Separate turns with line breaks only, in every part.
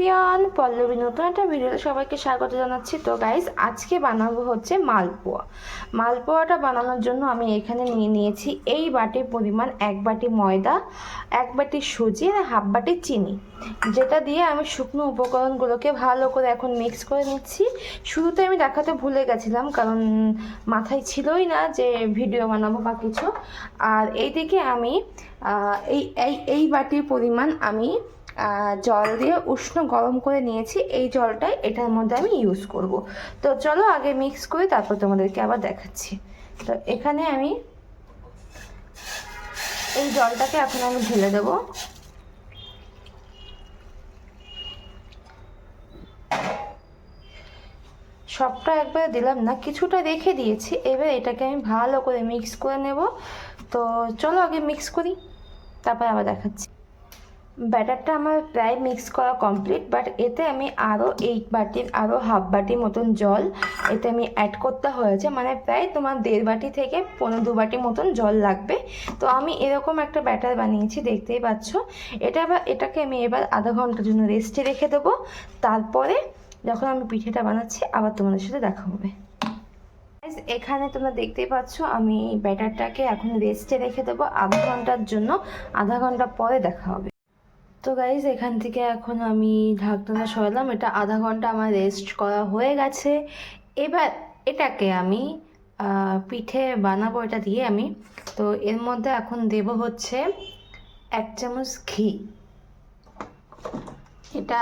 Everyone, Pallavi, নতুন একটা video সবাইকে স্বাগত জানাচ্ছি। তো গাইজ আজকে বানাবো হচ্ছে মালপোয়া। মালপোয়াটা বানানোর জন্য আমি এখানে নিয়ে নিয়েছি এই বাটির পরিমাণ এক বাটি ময়দা, এক বাটি সুজি আর হাফ বাটি চিনি। যেটা দিয়ে আমি শুকনো উপকরণগুলোকে ভালো করে এখন মিক্স করে নিচ্ছি। শুরুতে আমি দেখাতে ভুলে গেছিলাম, কারণ মাথায় ছিলই না যে ভিডিও বানাবো বা কিছু। আর এইদিকে আমি এই এই বাটির পরিমাণ আমি জল দিয়ে উষ্ণ গরম করে নিয়েছি। এই জলটাই এটার মধ্যে আমি ইউজ করব। তো চলো আগে মিক্স করি, তারপর তোমাদেরকে আবার দেখাচ্ছি। তো এখানে আমি এই জলটাকে এখন আমি ঢেলে দেবো। সবটা একবারে দিলাম না, কিছুটা রেখে দিয়েছি। এবার এটাকে আমি ভালো করে মিক্স করে নেব। তো চলো আগে মিক্স করি, তারপর আবার দেখাচ্ছি। ব্যাটারটা আমার প্রায় মিক্স করা কমপ্লিট বাট এতে আমি আরও এই বাটির আরও হাফ বাটি মতন জল এতে আমি অ্যাড করতে হয়েছে। মানে প্রায় তোমার দেড় বাটি থেকে পনেরো দু বাটি মতন জল লাগবে। তো আমি এরকম একটা ব্যাটার বানিয়েছি, দেখতেই পাচ্ছ। এটা আবার এটাকে আমি এবার আধা ঘণ্টার জন্য রেস্টে রেখে দেবো। তারপরে যখন আমি পিঠেটা বানাচ্ছি, আবার তোমাদের সাথে দেখা হবে। এখানে তোমরা দেখতেই পাচ্ছ, আমি ব্যাটারটাকে এখন রেস্টে রেখে দেবো। আধা ঘণ্টার জন্য, আধা ঘণ্টা পরে দেখা হবে। তো গাইজ এখান থেকে এখন আমি ঢাকনাটা সরালাম। এটা আধা ঘণ্টা আমার রেস্ট করা হয়ে গেছে। এবার এটাকে আমি পিঠে বানাবো এটা দিয়ে আমি। তো এর মধ্যে এখন দেব হচ্ছে এক চামচ ঘি। এটা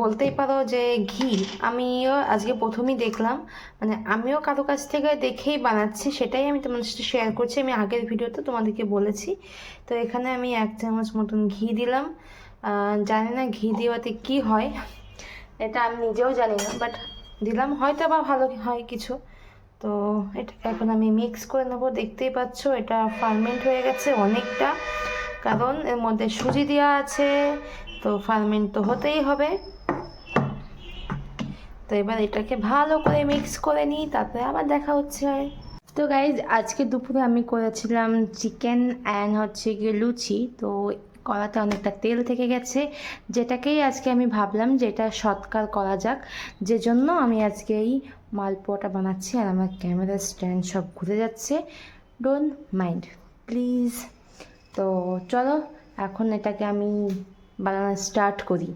বলতেই পারো যে ঘি আমিও আজকে প্রথমেই দেখলাম। মানে আমিও কারও কাছ থেকে দেখেই বানাচ্ছি, সেটাই আমি তোমাদের সাথে শেয়ার করছি। আমি আগের ভিডিওতে তোমাদেরকে বলেছি। তো এখানে আমি এক চামচ মতন ঘি দিলাম। জানি না ঘি দেওয়াতে কি হয়, এটা আমি নিজেও জানি না বাট দিলাম, হয়তো বা ভালো হয় কিছু। তো এটা এখন আমি মিক্স করে নেব, দেখতেই পাচ্ছ এটা ফার্মেন্ট হয়ে গেছে অনেকটা, কারণ এর মধ্যে সুজি দেওয়া আছে, তো ফার্মেন্ট তো হতেই হবে। তো এবার এটাকে ভালো করে মিক্স করে নিই, তারপরে আবার দেখা হচ্ছে। তো গাইজ আজকে দুপুরে আমি করেছিলাম চিকেন অ্যান্ড হচ্ছে গিয়ে লুচি, তো কড়াতে অনেকটা তেল থেকে গেছে। যেটাকেই আজকে আমি ভাবলাম যে এটা সৎকার করা যাক, যে জন্য আমি আজকে এই মালপোয়াটা বানাচ্ছি আর আমার ক্যামেরার স্ট্যান্ড সব ঘুরে যাচ্ছে। ডোন্ট মাইন্ড প্লিজ তো চলো, এখন এটাকে আমি বানানো স্টার্ট করি।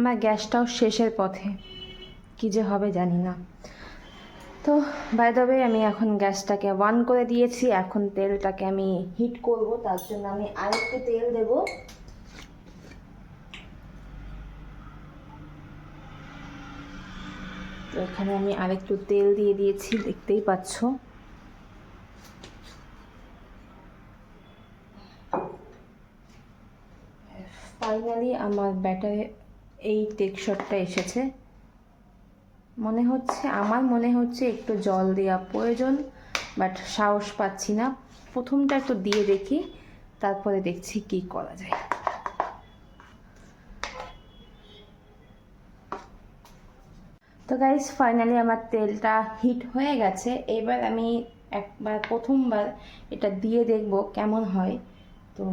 আমার গ্যাসটাও শেষের পথে। কি যে হবে জানি না। তো বাই দ্য আমি এখন গ্যাসটাকে অন করে দিয়েছি। এখন তেলটাকে আমি হিট করব, তার জন্য আমি আরেকটু তেল দেব। তো এখানে আমি আরেকটু তেল দিয়ে দিয়েছি, দেখতেই পাচ্ছ। ফাইনালি আমার ব্যাটারে এই টেক্সচারটা এসেছে। মনে হচ্ছে, আমার মনে হচ্ছে একটু জল দেওয়া প্রয়োজন, বাট সাহস পাচ্ছি না। প্রথমটা একটু দিয়ে দেখি, তারপরে দেখছি কি করা যায়। তো গাইস ফাইনালি আমার তেলটা হিট হয়ে গেছে। এবার আমি একবার, প্রথমবার এটা দিয়ে দেখব কেমন হয়। তো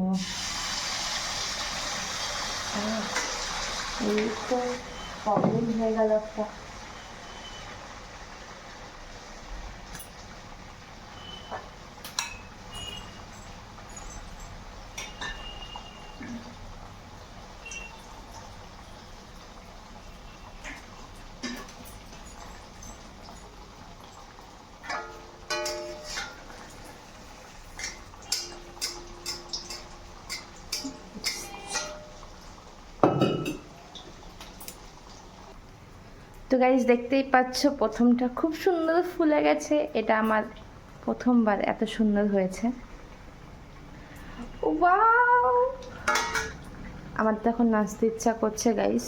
আহ, এই তো প্রবলেম হয়ে গেল একটা তো গাইজ দেখতেই পাচ্ছ, প্রথমটা খুব সুন্দর ফুলে গেছে। এটা আমার প্রথমবার এত সুন্দর হয়েছে। আমার তো এখন নাচতে ইচ্ছা করছে গাইস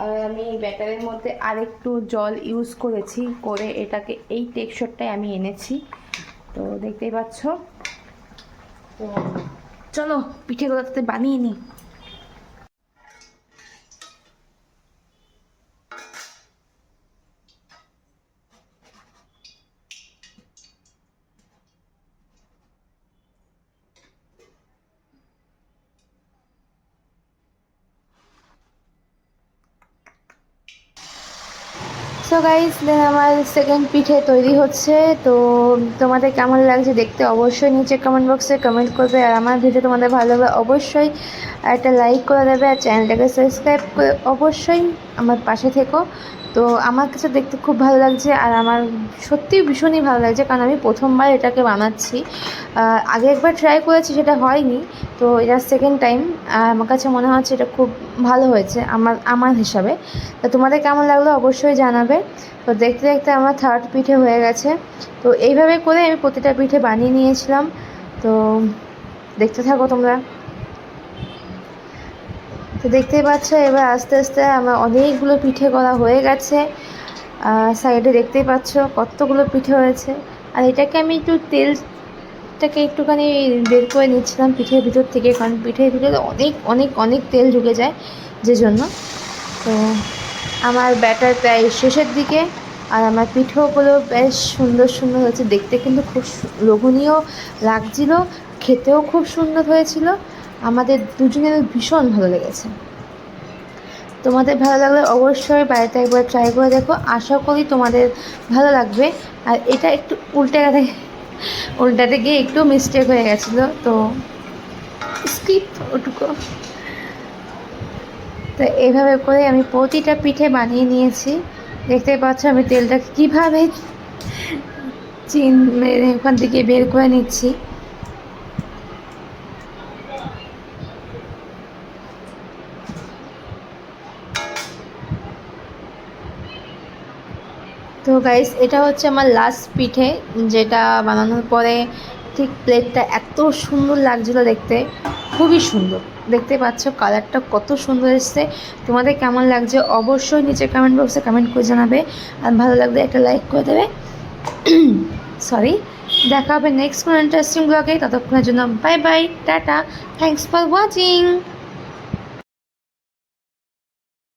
আর আমি ব্যাটারের মধ্যে আরেকটু জল ইউজ করেছি, করে এটাকে এই টেক্সচারটাই আমি এনেছি। তো দেখতেই পাচ্ছ। তো চলো পিঠেগুলো তাতে বানিয়ে নিই। সো দেন আমার সেকেন্ড পিঠে তৈরি হচ্ছে। তো তোমাদের কেমন লাগছে দেখতে অবশ্যই নিচে কমেন্ট বক্সে কমেন্ট করবে। আর আমার ভিডিও তোমাদের ভালো লাগবে অবশ্যই একটা লাইক করে দেবে। আর চ্যানেলটাকে সাবস্ক্রাইব করে অবশ্যই আমার পাশে থেকো। তো আমার কাছে দেখতে খুব ভালো লাগছে আর আমার সত্যিই ভীষণই ভালো লাগছে কারণ আমি প্রথমবার এটাকে বানাচ্ছি। আগে একবার ট্রাই করেছি, সেটা হয়নি। তো এটা সেকেন্ড টাইম আমার কাছে মনে হচ্ছে এটা খুব ভালো হয়েছে আমার আমার হিসাবে। তো তোমাদের কেমন লাগল অবশ্যই জানাবে। তো দেখতে দেখতে আমার থার্ড পিঠে হয়ে গেছে। তো এইভাবে করে আমি প্রতিটা পিঠে বানিয়ে নিয়েছিলাম। তো দেখতে থাকো তোমরা। তো দেখতেই পাচ্ছ, এবার আস্তে আস্তে আমার অনেকগুলো পিঠে করা হয়ে গেছে। সাইডে দেখতেই পাচ্ছ কতগুলো পিঠে হয়েছে। আর এটাকে আমি একটু তেলটাকে একটুখানি বের করে নিচ্ছিলাম পিঠের ভিতর থেকে, কারণ পিঠের ভিতরে অনেক অনেক অনেক তেল ঢুকে যায় যে জন্য তো আমার ব্যাটার প্রায় শেষের দিকে, আর আমার পিঠেগুলো বেশ সুন্দর সুন্দর হয়েছে। দেখতে কিন্তু খুব লোভনীয় লাগছিল, খেতেও খুব সুন্দর হয়েছিল। আমাদের দুজনের ভীষণ ভালো লেগেছে। তোমাদের ভালো লাগলে অবশ্যই বাড়িতে একবার ট্রাই করে দেখো। আশা করি তোমাদের ভালো লাগবে। আর এটা একটু উল্টে গেছে উল্টাতে গিয়ে একটু মিস্টেক হয়ে গেছিল, তো স্কিপ ওটুকু। তো এইভাবে করে আমি প্রতিটা পিঠে বানিয়ে নিয়েছি। দেখতে পাচ্ছ আমি তেলটাকে কীভাবে চিন ওখান থেকে বের করে নিচ্ছি। তো গাইস এটা হচ্ছে আমার লাস্ট পিঠে, যেটা বানানোর পরে ঠিক প্লেটটা এত সুন্দর লাগছিল দেখতে। খুবই সুন্দর। দেখতে পাচ্ছ কালারটা কত সুন্দর এসছে। তোমাদের কেমন লাগছে অবশ্যই নিচে কমেন্ট বক্সে কমেন্ট করে জানাবে। আর ভালো লাগলে একটা লাইক করে দেবে। সরি দেখা হবে নেক্সট কোনো ইন্টারেস্টিং ব্লগে ততক্ষণের জন্য bye bye tata. Thanks for watching